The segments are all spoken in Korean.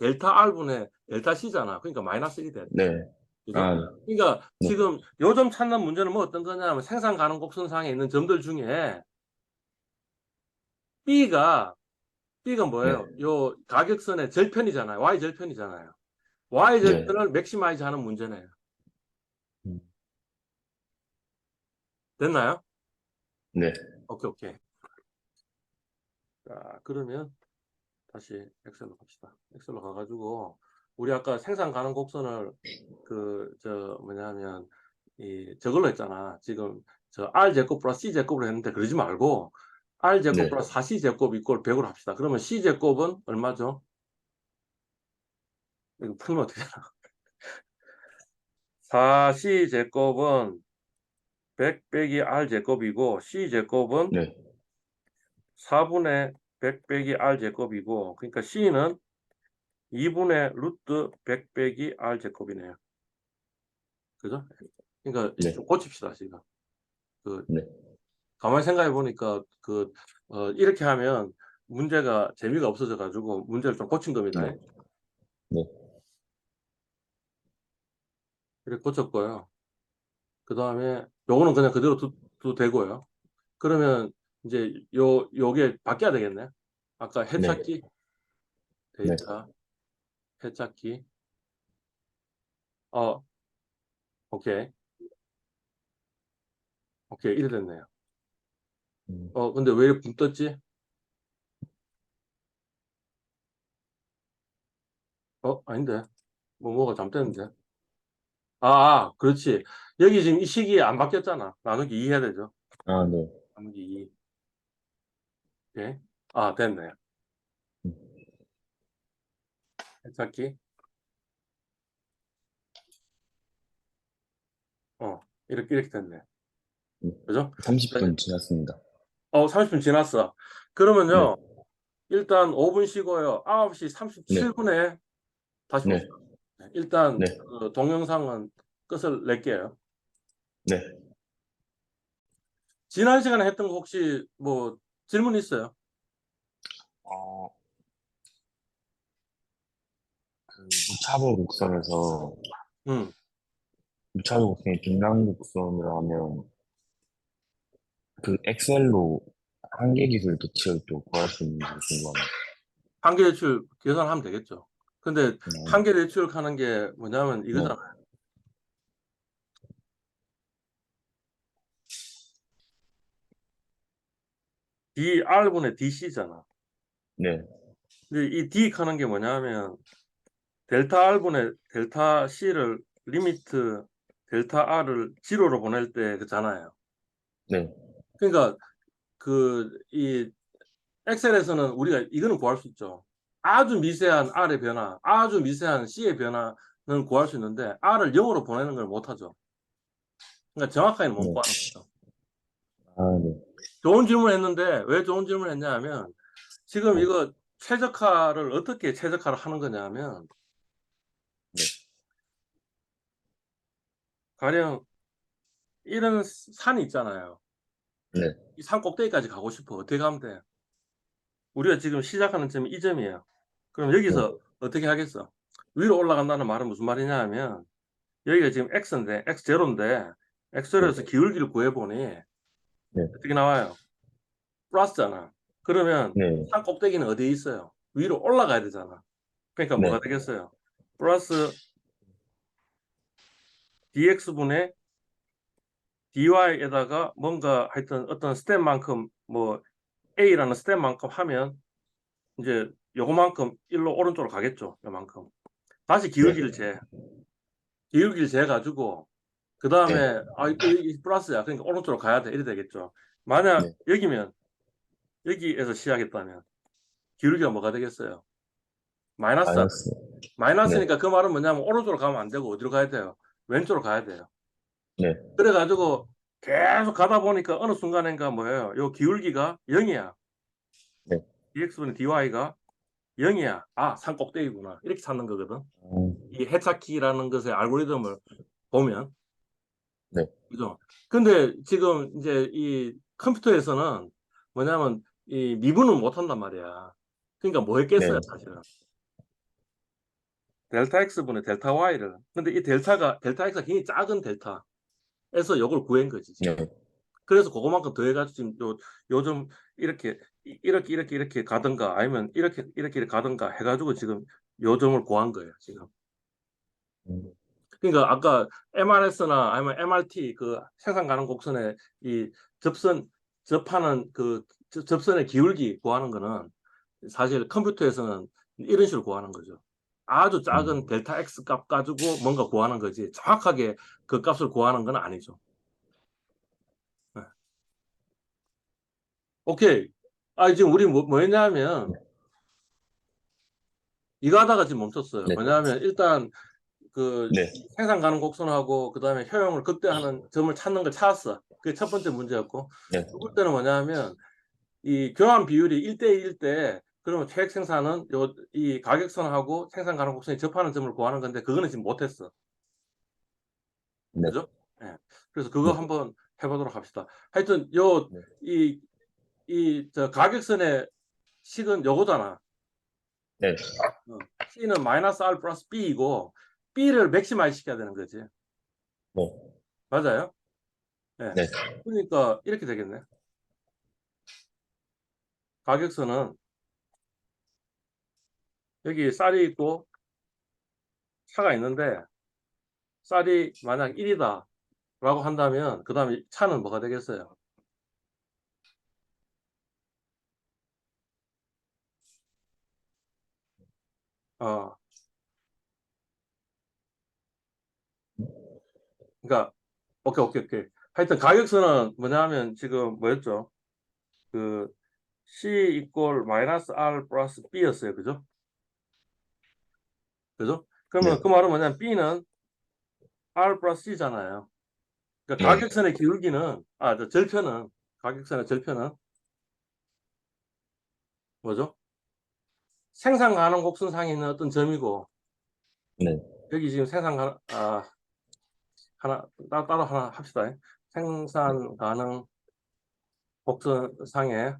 델타 R분의 델타 C잖아. 그러니까 마이너스 1이 돼. 네. 그죠? 아, 그러니까 네. 지금 요점 찾는 문제는 뭐 어떤 거냐면 생산 가능 곡선상에 있는 점들 중에 B가 B가 뭐예요? 네. 요 가격선의 절편이잖아요. Y 절편이잖아요. Y 절편을 맥시마이즈 하는 문제네요. 음. 됐나요? 네. 오케이, 오케이. 자, 그러면 다시 엑셀로 갑시다. 엑셀로 가가지고 우리 아까 생산 가능 곡선을 그 저 뭐냐면 이 저걸로 했잖아. 지금 저 R 제곱 플러스 C 제곱으로 했는데 그러지 말고 R 제곱 네. 플러스 4C 제곱 이꼴 100으로 합시다. 그러면 C 제곱은 얼마죠? 이거 풀면 어떻게 되나? 4C 제곱은 100 빼기 R 제곱이고 C 제곱은 네. 4분의 100 빼기 R 제곱이고 그러니까 C는 2분의 루트 100 빼기 R 제곱이네요. 그죠? 그러니까 네. 좀 고칩시다 지금. 그 네. 가만히 생각해 보니까 그 어, 이렇게 하면 문제가 재미가 없어져 가지고 문제를 좀 고친 겁니다. 네. 네. 이렇게 고쳤고요. 그 다음에 요거는 그냥 그대로 두, 두 되고요. 그러면 이제 요 요게 바뀌어야 되겠네. 아까 해찾기 데이터 해찾기. 어 오케이. 오케이 이래 됐네요. 음, 어 근데 왜 이렇게 붕 떴지? 어 아닌데. 뭐 뭐가 잘못됐는데. 아, 아 그렇지. 여기 지금 이 시기에 안 바뀌었잖아. 나누기 2 해야 되죠. 아, 네. 나누기 2 오케이 아 됐네 음. 해찾기 어 이렇게 이렇게 됐네 음. 그죠? 30분 지났습니다. 어 30분 지났어 그러면요 일단 5분 쉬고요 9시 37분에 다시 네. 네, 일단 네. 그 동영상은 끝을 낼게요 네. 지난 시간에 했던 거 혹시 뭐 질문 있어요? 어, 그 무차별 곡선에서 응. 무차별 곡선이 곡선으로 하면 그 엑셀로 한계 기술 대칭을 또 구할 수 있는지 궁금합니다. 한계 대출 계산하면 되겠죠. 근데 음, 한계 대출 하는 게 뭐냐면 이거잖아요. DR분의 DC잖아. 네. 근데 이 D 하는 게 뭐냐면 델타 R분의 델타 C를 리미트 델타 R을 지로로 보낼 때 그잖아요. 네. 그러니까 그 이 엑셀에서는 우리가 이거는 구할 수 있죠. 아주 미세한 R의 변화, 아주 미세한 C의 변화는 구할 수 있는데 R을 0으로 보내는 걸 못하죠. 그러니까 정확하게는 못 네. 구하는 거죠. 아, 네. 좋은 질문 했는데 왜 좋은 질문 했냐 하면 지금 네. 이거 최적화를 어떻게 최적화를 하는 거냐면 네. 가령 이런 산이 있잖아요. 네. 이 산 꼭대기까지 가고 싶어. 어떻게 가면 돼? 우리가 지금 시작하는 점이 이 점이에요. 그럼 여기서 어떻게 하겠어? 위로 올라간다는 말은 무슨 말이냐 하면 여기가 지금 x인데 x0인데 x0에서 기울기를 구해보니 어떻게 나와요? 플러스잖아. 그러면 네. 산 꼭대기는 어디에 있어요? 위로 올라가야 되잖아. 그러니까 네. 뭐가 되겠어요? 플러스 dx분의 dy에다가 뭔가 하여튼 어떤 스텝만큼 뭐 a라는 스텝만큼 하면 이제 요거만큼 일로 오른쪽으로 가겠죠. 요만큼. 다시 기울기를 재. 기울기를 재 가지고 그 다음에 아 이거 이 플러스야. 그러니까 오른쪽으로 가야 돼. 이래 되겠죠. 만약 네. 여기면 여기에서 시작했다면 기울기가 뭐가 되겠어요? 마이너스. 마이너스. 마이너스니까 그 말은 뭐냐면 오른쪽으로 가면 안 되고 어디로 가야 돼요? 왼쪽으로 가야 돼요. 네. 그래가지고 계속 가다 보니까 어느 순간인가 뭐예요? 요 기울기가 0이야. 네. dx분의 dy가 0이야. 아, 산 꼭대기구나. 이렇게 찾는 거거든. 음, 이 해찾기라는 것의 알고리즘을 보면. 네. 그죠? 근데 지금 이제 이 컴퓨터에서는 뭐냐면 이 미분은 못 한단 말이야. 그러니까 뭐 했겠어요, 네. 사실은. 델타 x분의 델타 y를 근데 이 델타가 델타 x가 굉장히 작은 델타에서 이걸 구한 거지. 지금. 네. 그래서 그거만큼 더해가지고 지금 요 요즘 이렇게 이- 이렇게 이렇게 이렇게 가든가 아니면 이렇게 이렇게 이렇게 가든가 해가지고 지금 요 점을 구한 거예요. 지금. 음, 그러니까 아까 MRS나 아니면 MRT 그 생산 가능 곡선의 이 접선 접하는 그 저- 접선의 기울기 구하는 거는 사실 컴퓨터에서는 이런 식으로 구하는 거죠. 아주 작은 음. 델타 X 값 가지고 뭔가 구하는 거지 정확하게 그 값을 구하는 건 아니죠. 네. 오케이. 아 지금 우리 뭐, 뭐 했냐면 이거 하다가 지금 멈췄어요. 네. 뭐냐면 일단 그 네. 생산 가능 곡선하고 그다음에 효용을 극대화하는 점을 찾는 걸 찾았어. 그게 첫 번째 문제였고 네. 두 번째는 뭐냐면 이 교환 비율이 1대1일 때 그러면 최액 생산은 요 이 가격선하고 생산 가능 곡선이 접하는 점을 구하는 건데 그거는 지금 못했어. 네. 그죠? 예. 그래서 그거 네. 한번 해보도록 합시다. 하여튼 요 네. 이이저 가격선의 식은 요거잖아. 네. 어, C는 마이너스 R 플러스 B이고 B를 맥시마이즈 시켜야 되는 거지. 네. 맞아요? 네. 네. 그러니까 이렇게 되겠네. 가격선은 여기 쌀이 있고 차가 있는데 쌀이 만약 1이다 라고 한다면 그 다음에 차는 뭐가 되겠어요? 어. 그러니까 오케이 오케이 오케이. 하여튼 가격선은 뭐냐면 지금 뭐였죠? 그 C 이꼴 마이너스 R 플러스 B였어요. 그죠? 그죠? 그러면 네. 그 말은 뭐냐면 B는 R 플러스 C잖아요. 그러니까 네. 가격선의 기울기는 아, 저 절편은 가격선의 절편은 뭐죠? 생산 가능 곡선상에 있는 어떤 점이고 네. 여기 지금 생산 가능 아 하나 따, 따로 하나 합시다. 생산 가능 곡선상의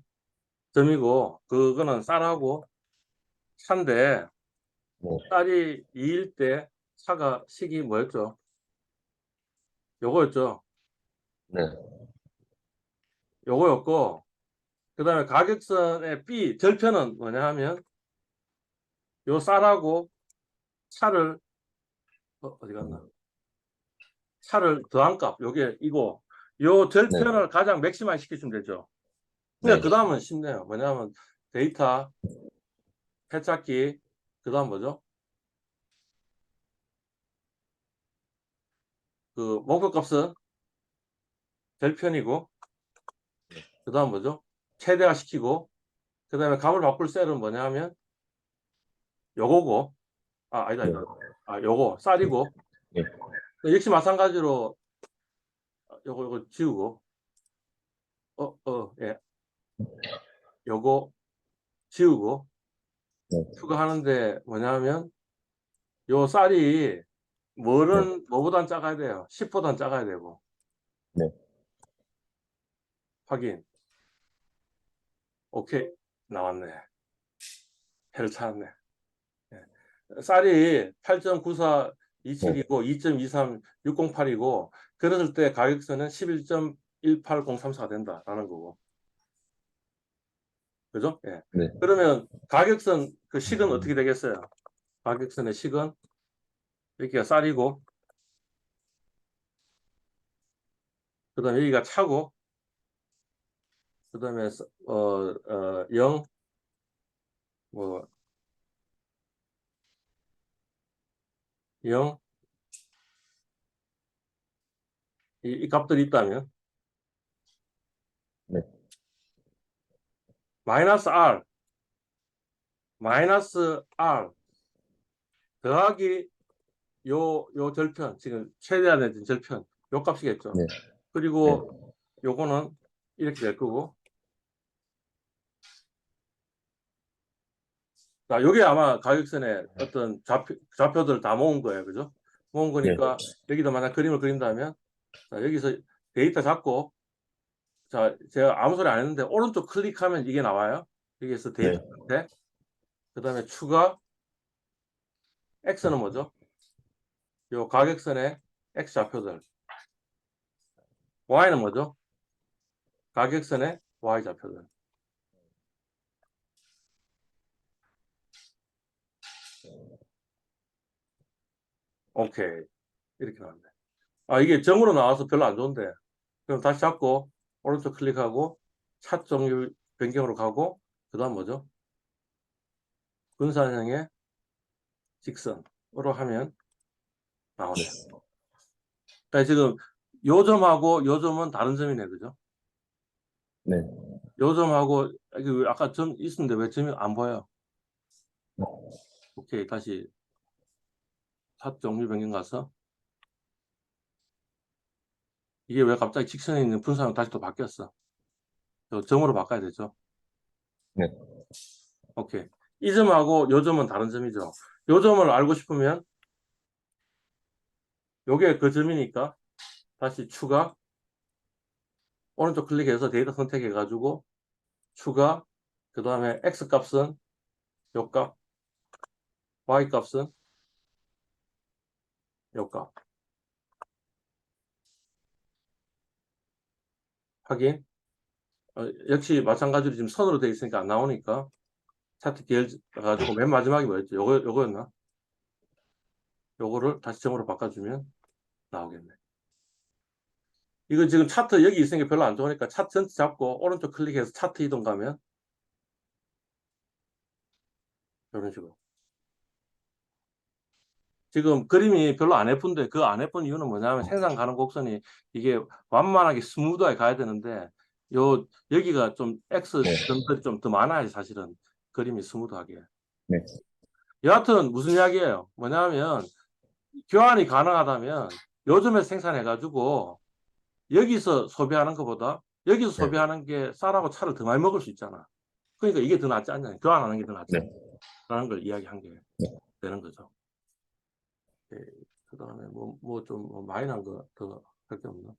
점이고 그거는 쌀하고 차인데 네. 쌀이 2일 때 차가 식이 뭐였죠? 요거였죠. 네. 요거였고 그 다음에 가격선의 B 절편은 뭐냐 하면 요 쌀하고 차를 어, 어디 갔나 차를 더한 값 요게 이거 요 절편을 가장 맥시마이 시키시면 되죠. 근데 네. 그 다음은 쉽네요. 뭐냐면 데이터 해찾기 그 다음 뭐죠? 그 목표값은 절편이고 그 다음 뭐죠? 최대화 시키고 그 다음에 값을 바꿀 셀은 뭐냐 하면 요거고 아 아니다 아니다. 아 요거 쌀이고 네. 역시 마찬가지로 요거 요거 지우고. 어 어 예. 요거 지우고 네. 추가하는데 뭐냐면 요 쌀이 뭐는 뭐보단 작아야 돼요? 10보단 작아야 되고. 네. 확인. 오케이. 나왔네. 해를 찾았네. 예. 쌀이 8.94 27이고 2.23 608이고 그랬을 때 가격선은 11.18034가 된다라는 거고 그죠? 예. 네. 그러면 가격선 그 식은 어떻게 되겠어요? 가격선의 식은 여기가 쌀이고 그 다음에 여기가 차고 그 다음에 어, 어, 0, 뭐, 0, 이, 이 값들이 있다면? 네. 마이너스 R. 마이너스 R. 더하기 요, 요 절편 지금 최대한의 절편 요 값이겠죠? 네. 그리고 요거는 이렇게 될 거고 자, 요게 아마 가격선의 어떤 좌표, 좌표들을 다 모은 거예요. 그죠? 모은 거니까 여기다 만약 그림을 그린다면 자, 여기서 데이터 잡고 자, 제가 아무 소리 안 했는데 오른쪽 클릭하면 이게 나와요. 여기에서 데이터 네. 그 다음에 추가 x는 뭐죠? 요 가격선의 x 좌표들. y는 뭐죠? 가격선의 y 좌표들. 오케이. 이렇게 나왔네. 아, 이게 점으로 나와서 별로 안 좋은데. 그럼 다시 잡고, 오른쪽 클릭하고, 차 종류 변경으로 가고, 그 다음 뭐죠? 분산형의 직선으로 하면 나오네. 그러니까 지금 요 점하고 요 점은 다른 점이네, 그죠? 네. 요 점하고, 아까 점 있었는데 왜 점이 안 보여? 오케이, 다시 차 종류 변경 가서 이게 왜 갑자기 직선에 있는 분산형 다시 또 바뀌었어? 요 점으로 바꿔야 되죠? 네. 오케이. 이 점하고 요 점은 다른 점이죠. 요 점을 알고 싶으면 요게 그 점이니까 다시 추가 오른쪽 클릭해서 데이터 선택해 가지고 추가 그 다음에 x 값은 요 값, y 값은 요 값. 확인. 어, 역시 마찬가지로 지금 선으로 되어 있으니까 안 나오니까 차트 계열 가지고 맨 마지막에 뭐였죠? 요거 요거였나? 요거를 다시 점으로 바꿔주면 나오겠네. 이거 지금 차트 여기 있으니까 별로 안 좋으니까 차트 전체 잡고 오른쪽 클릭해서 차트 이동 가면 이런 식으로. 지금 그림이 별로 안 예쁜데 그 안 예쁜 이유는 뭐냐면 생산 가능 곡선이 이게 완만하게 스무드하게 가야 되는데 요 여기가 좀 X 네. 점들이 좀 더 많아야 사실은 그림이 스무드하게. 네. 여하튼 무슨 이야기예요? 뭐냐면 교환이 가능하다면 요즘에 생산해 가지고 여기서 소비하는 것보다 여기서 네. 소비하는 게 쌀하고 차를 더 많이 먹을 수 있잖아. 그러니까 이게 더 낫지 않냐? 교환하는 게 더 낫지 네. 않냐라는 걸 이야기한 게 네. 되는 거죠. 예, 그 다음에 뭐, 뭐좀뭐 마이너한 거 더 할 게 없나?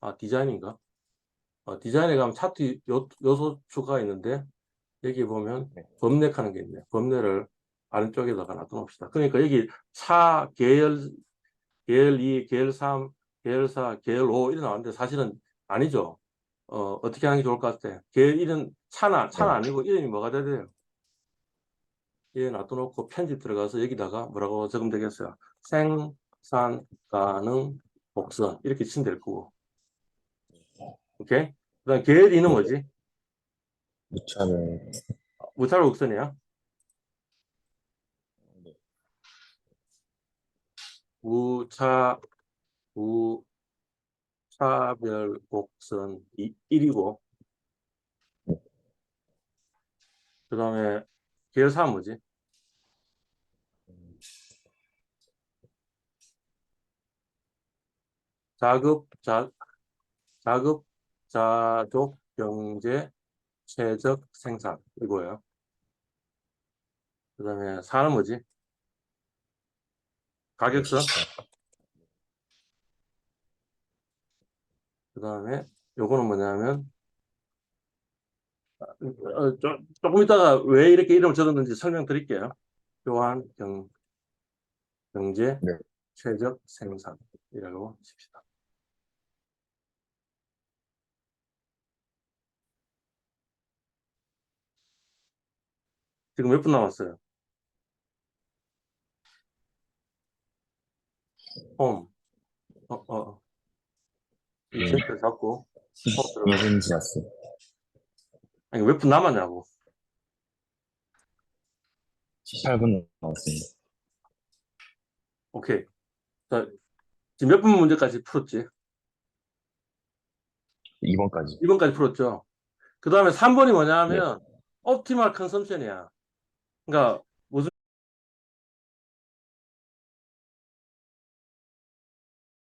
아, 디자인인가? 어, 디자인에 가면 차트 요, 요소 추가가 있는데, 여기 보면 네. 범렉 하는 게 있네. 범례를 아래쪽에다가 놔둬놓읍시다. 그러니까 여기 차, 계열, 계열 2, 계열 3, 계열 4, 계열 5 이렇게 나왔는데 사실은 아니죠. 어, 어떻게 하는 게 좋을 것 같아? 계열 1은 차나, 차는 네. 아니고 이름이 뭐가 돼야 돼요? 얘 놔둬놓고 편집 들어가서 여기다가 뭐라고 적으면 되겠어요? 생산 가능 복선 이렇게 치면 될 거고. 오케이? 그 다음 계열 2는 뭐지? 무차별 무차별 곡선이야? 우차, 우차별 곡선 1이고, 그 다음에 계열 4는 뭐지? 자급, 자, 자급, 자족, 경제, 최적, 생산. 이거예요. 그 다음에 4는 뭐지? 가격선. 그 다음에 요거는 뭐냐면 어, 조, 조금 이따가 왜 이렇게 이름을 적었는지 설명드릴게요. 교환, 경, 경제, 네. 최적, 생산이라고 칩시다. 지금 몇 분 남았어요? 홈. 어, 어. 이 음. 젠틀 잡고 홈 들어가. 2분 지났어. 아니 몇 분 남았냐고. 18분 남았습니다. 오케이. 자, 지금 몇 분 문제까지 풀었지? 2번까지. 2번까지 풀었죠. 그 다음에 3번이 뭐냐 하면 옵티멀 컨섬션이야. 그러니까